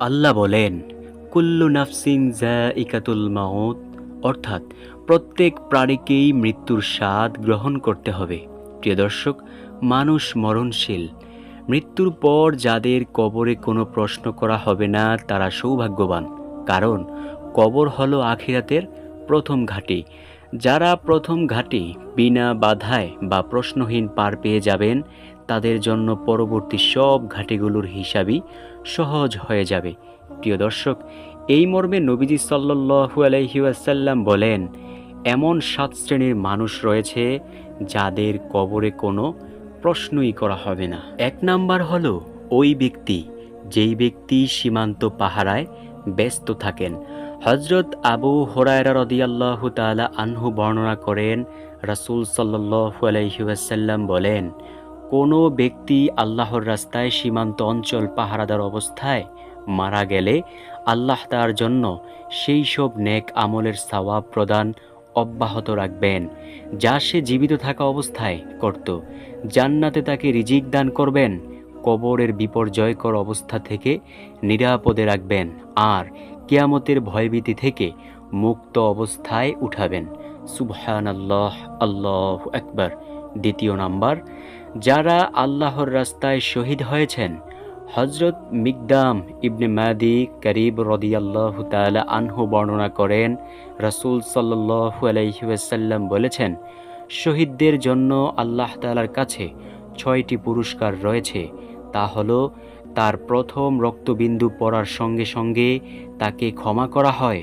আল্লাহ বলেন, কুল্লু নাফসিন ইকাতুল মাউত অর্থাৎ প্রত্যেক প্রাণীকেই মৃত্যুর স্বাদ গ্রহণ করতে হবে। প্রিয় দর্শক, মানুষ মরণশীল। মৃত্যুর পর যাদের কবরে কোনো প্রশ্ন করা হবে না, তারা সৌভাগ্যবান। কারণ কবর হলো আখিরাতের প্রথম ঘাঁটি। যারা প্রথম ঘাঁটি বিনা বাধায় বা প্রশ্নহীন পার পেয়ে যাবেন, তাদের জন্য পরবর্তী সব ঘাটিগুলোর হিসাবই সহজ হয়ে যাবে। প্রিয় দর্শক, এই মর্মে নবীজি সাল্লু আলহিউসাল্লাম বলেন, এমন সাত শ্রেণির মানুষ রয়েছে যাদের কবরে কোনো প্রশ্নই করা হবে না। এক নাম্বার হলো ওই ব্যক্তি, যেই ব্যক্তি সীমান্ত পাহারায় ব্যস্ত থাকেন। হজরত আবু হরায়রা রদিয়াল্লাহ তালা আনহু বর্ণনা করেন, রাসুল সাল্লু আলহিউসাল্লাম বলেন কোনো ব্যক্তি আল্লাহর রাস্তায় সীমান্ত অঞ্চল পাহারাদার অবস্থায় মারা গেলে আল্লাহ তার জন্য সেই সব নেক আমলের সওয়াব প্রদান অব্যাহত রাখবেন, যা সে জীবিত থাকা অবস্থায় করত। জান্নাতে তাকে রিজিক দান করবেন, কবরের বিপর্যয়কর অবস্থা থেকে নিরাপদে রাখবেন আর কেয়ামতের ভয়ভীতি থেকে মুক্ত অবস্থায় উঠাবেন। সুবহান আল্লাহ আল্লাহ একবার দ্বিতীয় নাম্বার যারা আল্লাহর রাস্তায় শহীদ হয়েছেন হজরত মিকদাম ইবনে মাদি করিব রদিয়াল্লাহ তালা আনহু বর্ণনা করেন, রাসুল সাল্লু আলাইসাল্লাম বলেছেন, শহীদদের জন্য আল্লাহ তালার কাছে ছয়টি পুরস্কার রয়েছে। তা হল, তার প্রথম রক্তবিন্দু পড়ার সঙ্গে সঙ্গে তাকে ক্ষমা করা হয়।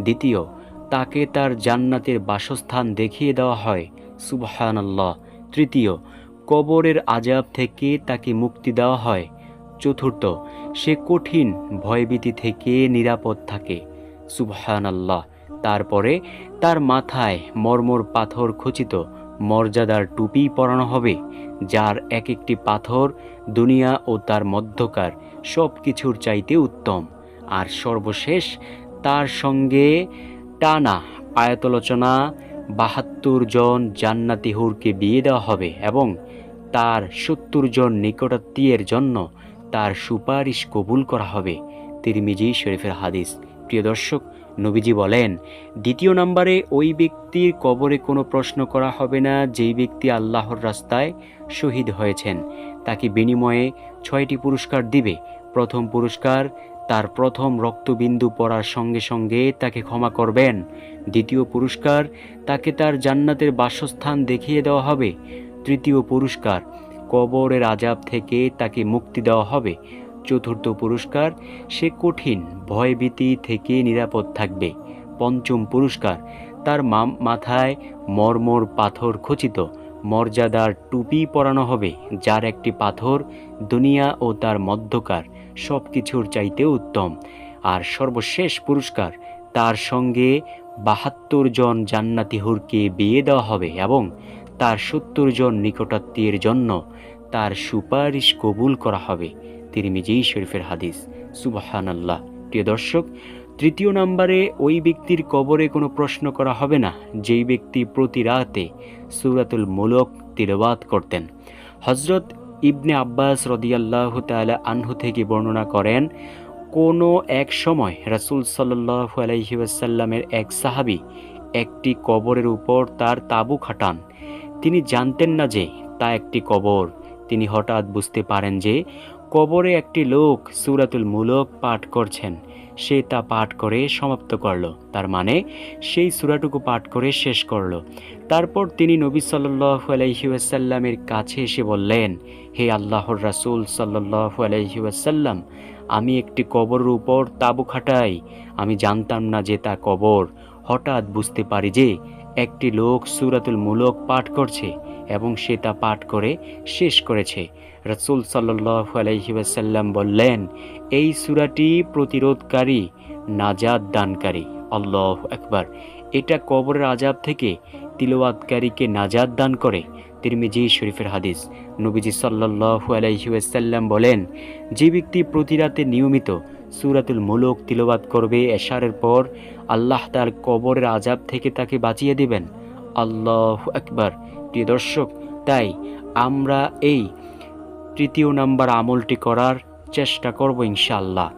দ্বিতীয়, তাকে তার জান্নাতের বাসস্থান দেখিয়ে দেওয়া হয়। সুবহান আল্লাহ তৃতীয় কবরের আজাব থেকে তাকে মুক্তি দেওয়া হয়। চতুর্থ, সে কঠিন, ভয়ভীতি থেকে নিরাপদ থাকে। সুবহান আল্লাহ তারপরে তার মাথায় মর্মর পাথর খচিত মর্যাদার টুপি পরানো হবে, যার এক একটি পাথর দুনিয়া ও তার মধ্যকার সব কিছুর চাইতে উত্তম। আর সর্বশেষ, তার সঙ্গে টানা আয়তলোচনা বাহাত্তর জন জান্নাতি হুরকে বিয়ে দেওয়া হবে এবং তার সত্তর জন নিকটাত্মীয়ের জন্য তার সুপারিশ কবুল করা হবে। তিরমিজি শরীফের হাদিস। প্রিয় দর্শক, নবীজি বলেন, দ্বিতীয় নম্বরে ওই ব্যক্তির কবরে কোনো প্রশ্ন করা হবে না, যেই ব্যক্তি আল্লাহর রাস্তায় শহীদ হয়েছেন। তাকে বিনিময়ে ছয়টি পুরস্কার দিবে। প্রথম পুরস্কার, তার প্রথম রক্তবিন্দু পড়ার সঙ্গে সঙ্গে তাকে ক্ষমা করবেন। দ্বিতীয় পুরস্কার, তাকে তার জান্নাতের বাসস্থান দেখিয়ে দেওয়া হবে। তৃতীয় পুরস্কার। কবরের আজাব থেকে তাকে মুক্তি দেওয়া হবে। চতুর্থ পুরস্কার, সে কঠিন, ভয়ভীতি থেকে নিরাপদ থাকবে। পঞ্চম পুরস্কার, তার মাথায় মর্মর পাথর খচিত। মর্যাদার টুপি পরানো হবে, যার একটি পাথর দুনিয়া ও তার মধ্যকার সব কিছুর চাইতে উত্তম। আর সর্বশেষ পুরস্কার, তার সঙ্গে বাহাত্তর জন জান্নাতি হুরকে বিয়ে দেওয়া হবে এবং তার সত্তর জন নিকটাত্মীয়ের জন্য তার সুপারিশ কবুল করা হবে। তিরমিজি শরীফের হাদিস। সুবাহান আল্লাহ প্রিয় দর্শক, তৃতীয় নম্বরে ওই ব্যক্তির কবরে কোনো প্রশ্ন করা হবে না। যেই ব্যক্তি প্রতি রাতে সুরাতুল মুলক তিলবাত করতেন। হজরত ইবনে আব্বাস রদিয়াল্লাহ তালা আনহু থেকে বর্ণনা করেন, কোনো এক সময় রাসুল সাল্লাহ আলহিউসাল্লামের এক সাহাবি একটি কবরের উপর তার তাবু খাটান। তিনি জানতেন না যে তা একটি কবর। তিনি হঠাৎ বুঝতে পারেন যে কবরে একটি লোক সুরাতুল মুলক পাঠ করছেন। সে তা পাঠ করে সমাপ্ত করল। তার মানে সেই সুরাটুকু পাঠ করে শেষ করল। তারপর তিনি নবী সাল্লাহ আলহিউসাল্লামের কাছে এসে বললেন, হে আল্লাহর রাসুল সাল্লাহ আলহিউসাল্লাম আমি একটি কবরের উপর তাবু খাটাই। আমি জানতাম না যে তা কবর। হঠাৎ বুঝতে পারি যে একটি লোক সুরাতুল মুলক পাঠ করছে এবং সে তা পাঠ করে শেষ করেছে। রসুল সাল্লাহ আলহিবাসাল্লাম বললেন, এই সুরাটি প্রতিরোধকারী নাজাদ দানকারী। আল্লাহ একবার এটা কবরের আজাব থেকে তিলওয়াতকারীকে নাজাদ দান করে। তিরমিজি শরীফের হাদিস। নবীজি সাল্লাহ আলাইসাল্লাম বলেন, যে ব্যক্তি প্রতি রাতে নিয়মিত সুরাতুল মুলক তিলবাত করবে এশারের পর আল্লাহ তার কবরের আজাব থেকে তাকে বাঁচিয়ে দিবেন। আল্লাহ একবার প্রিয় দর্শক, তাই আমরা এই তৃতীয় নাম্বার আমলটি করার চেষ্টা করব ইনশাল্লাহ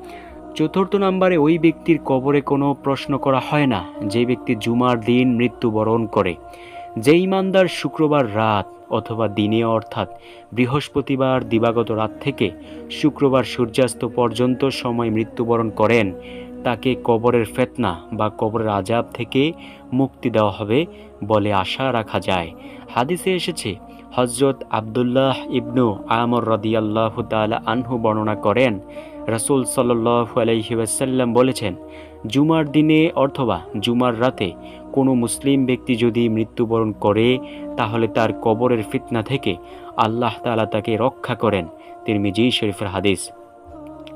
চতুর্থ নাম্বারে ওই ব্যক্তির কবরে কোনো প্রশ্ন করা হয় না। যে ব্যক্তি জুমার দিন মৃত্যুবরণ করে। যে ইমানদার শুক্রবার রাত অথবা দিনে অর্থাৎ বৃহস্পতিবার দিবাগত রাত থেকে শুক্রবার সূর্যাস্ত পর্যন্ত সময় মৃত্যুবরণ করেন, তাকে কবরের ফেতনা বা কবরের আজাব থেকে মুক্তি দেওয়া হবে বলে আশা রাখা যায়। হাদিসে এসেছে হজরত আবদুল্লাহ ইবনু আমর রদিয়াল্লাহ তালা আনহু বর্ণনা করেন, রাসূল সাল্লাল্লাহু আলাইহি ওয়াসাল্লাম বলেছেন, জুমার দিনে অথবা জুমার রাতে কোনো মুসলিম ব্যক্তি যদি মৃত্যুবরণ করে, তাহলে তার কবরের ফিতনা থেকে আল্লাহ তাআলা তাকে রক্ষা করেন। তিরমিজি শরীফের হাদিস।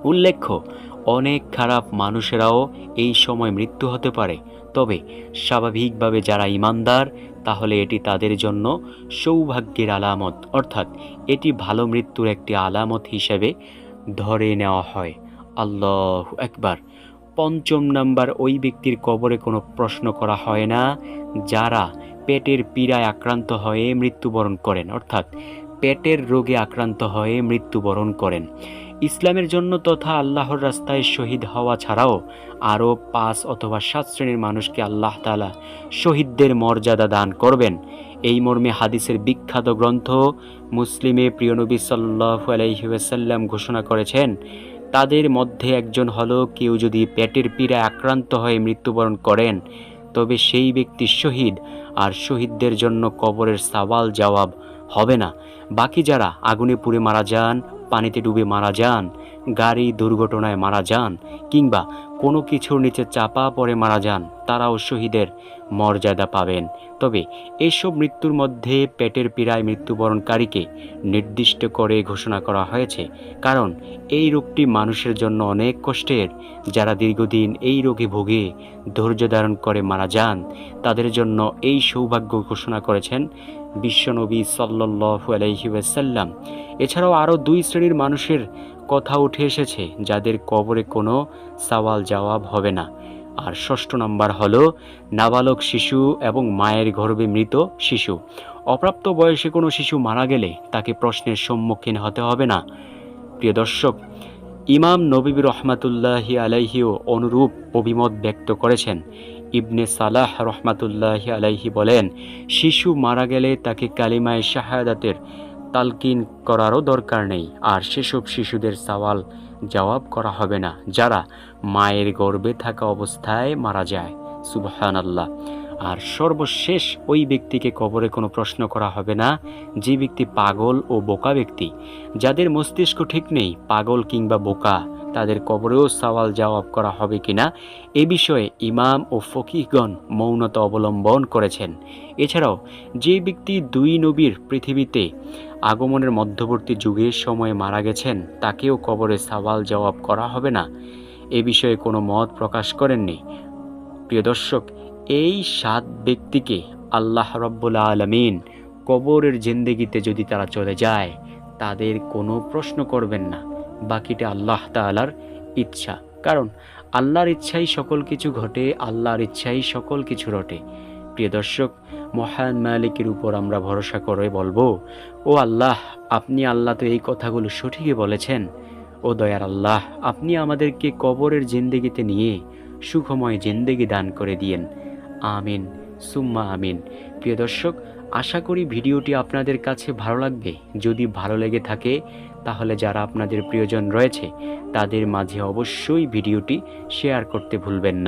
উল্লেখ্য, অনেক খারাপ মানুষেরাও এই সময় মৃত্যু হতে পারে। তবে স্বাভাবিকভাবে যারা ইমানদার, তাহলে এটি তাদের জন্য সৌভাগ্যের আলামত। অর্থাৎ এটি ভালো মৃত্যুর একটি আলামত হিসেবে ধরে নেওয়া হয়। আল্লাহ একবার পঞ্চম নাম্বার ওই ব্যক্তির কবরে কোনো প্রশ্ন করা হয় না। যারা পেটের পীড়ায় আক্রান্ত হয়ে মৃত্যুবরণ করেন, অর্থাৎ পেটের রোগে আক্রান্ত হয়ে মৃত্যুবরণ করেন। ইসলামের জন্য তথা আল্লাহর রাস্তায় শহীদ হওয়া ছাড়াও আরও পাঁচ অথবা সাত শ্রেণির মানুষকে আল্লাহ তালা শহীদদের মর্যাদা দান করবেন। এই মর্মে হাদিসের বিখ্যাত গ্রন্থ মুসলিমে প্রিয়নবী সাল্লাহ আলাইসাল্লাম ঘোষণা করেছেন তাদের মধ্যে একজন হলো কেউ যদি পেটের পীড়ায় আক্রান্ত হয়ে মৃত্যুবরণ করেন, তবে সেই ব্যক্তি শহীদ, আর শহীদদের জন্য কবরের সাওয়াল জবাব হবে না। বাকি যারা আগুনে পুড়ে মারা যান, পানিতে ডুবে মারা যান, গাড়ি দুর্ঘটনায় মারা যান, কিংবা কোনো কিছুর নিচে চাপা পড়ে মারা যান, তারাও শহীদের মর্যাদা পাবেন। তবে এসব মৃত্যুর মধ্যে পেটের পীড়ায় মৃত্যুবরণকারীকে নির্দিষ্ট করে ঘোষণা করা হয়েছে, কারণ এই রোগটি মানুষের জন্য অনেক কষ্টের। যারা দীর্ঘদিন এই রোগে ভোগে ধৈর্য ধারণ করে মারা যান, তাদের জন্য এই সৌভাগ্য ঘোষণা করেছেন বিশ্বনবী সাল্লু আলহি ওয়াসাল্লাম। এছাড়াও আরও দুই শ্রেণির মানুষের কথা উঠে এসেছে, যাদের কবরে কোনো সওয়াল জবাব হবে না। আর ষষ্ঠ নম্বর হলো, নাবালক শিশু এবং মায়ের গর্ভে মৃত শিশু। অপ্রাপ্ত বয়সে কোনো শিশু মারা গেলে তাকে প্রশ্নের সম্মুখীন হতে হবে না। প্রিয় দর্শক, ইমাম নবীবী রহমাতুল্লাহি আলাইহিও অনুরূপ অভিমত ব্যক্ত করেছেন। ইবনে সালাহ রহমাতুল্লাহি আলাইহি বলেন, শিশু মারা গেলে তাকে কালিমায় শাহাদাতের তালকিন করারও দরকার নেই, আর সেসব শিশুদের সওয়াল জবাব করা হবে না। যারা মায়ের গর্ভে থাকা অবস্থায় মারা যায় সুবহান আল্লাহ আর সর্বশেষ ওই ব্যক্তিকে কবরে কোনো প্রশ্ন করা হবে না, যে ব্যক্তি পাগল ও বোকা ব্যক্তি। যাদের মস্তিষ্ক ঠিক নেই, পাগল কিংবা বোকা তাদের কবরেও সওয়াল জবাব করা হবে কিনা এ বিষয়ে ইমাম ও ফকিহগণ মৌনতা অবলম্বন করেছেন। এছাড়াও, যে ব্যক্তি দুই নবীর পৃথিবীতে আগমনের মধ্যবর্তী যুগের সময়ে মারা গেছেন, তাকেও কবরে সওয়াল জবাব করা হবে না। এ বিষয়ে কোনো মত প্রকাশ করেননি। প্রিয় দর্শক, এই সাত ব্যক্তিকে আল্লাহ রব্বুল আলমিন কবরের জিন্দেগিতে যদি তারা চলে যায়, তাদের কোনো প্রশ্ন করবেন না। বাকিটা আল্লাহ তালার ইচ্ছা। কারণ আল্লাহর ইচ্ছাই সকল কিছু ঘটে, আল্লাহর ইচ্ছাই সকল কিছু রটে। প্রিয় দর্শক, মহান মালিকের উপর আমরা ভরসা করে বলব, ও আল্লাহ, আপনি আল্লাহ তো এই কথাগুলো সঠিকই বলেছেন। ও দয়ার আল্লাহ, আপনি আমাদেরকে কবরের জিন্দেগিতে নিয়ে সুখময় জিন্দেগি দান করে দিয়েন। আমিন, সুম্মা আমিন। প্রিয় দর্শক, আশা করি ভিডিওটি আপনাদের কাছে ভালো লাগবে। যদি ভালো লেগে থাকে তাহলে যারা আপনাদের প্রিয়জন রয়েছে তাদের মাঝে অবশ্যই ভিডিওটি শেয়ার করতে ভুলবেন না।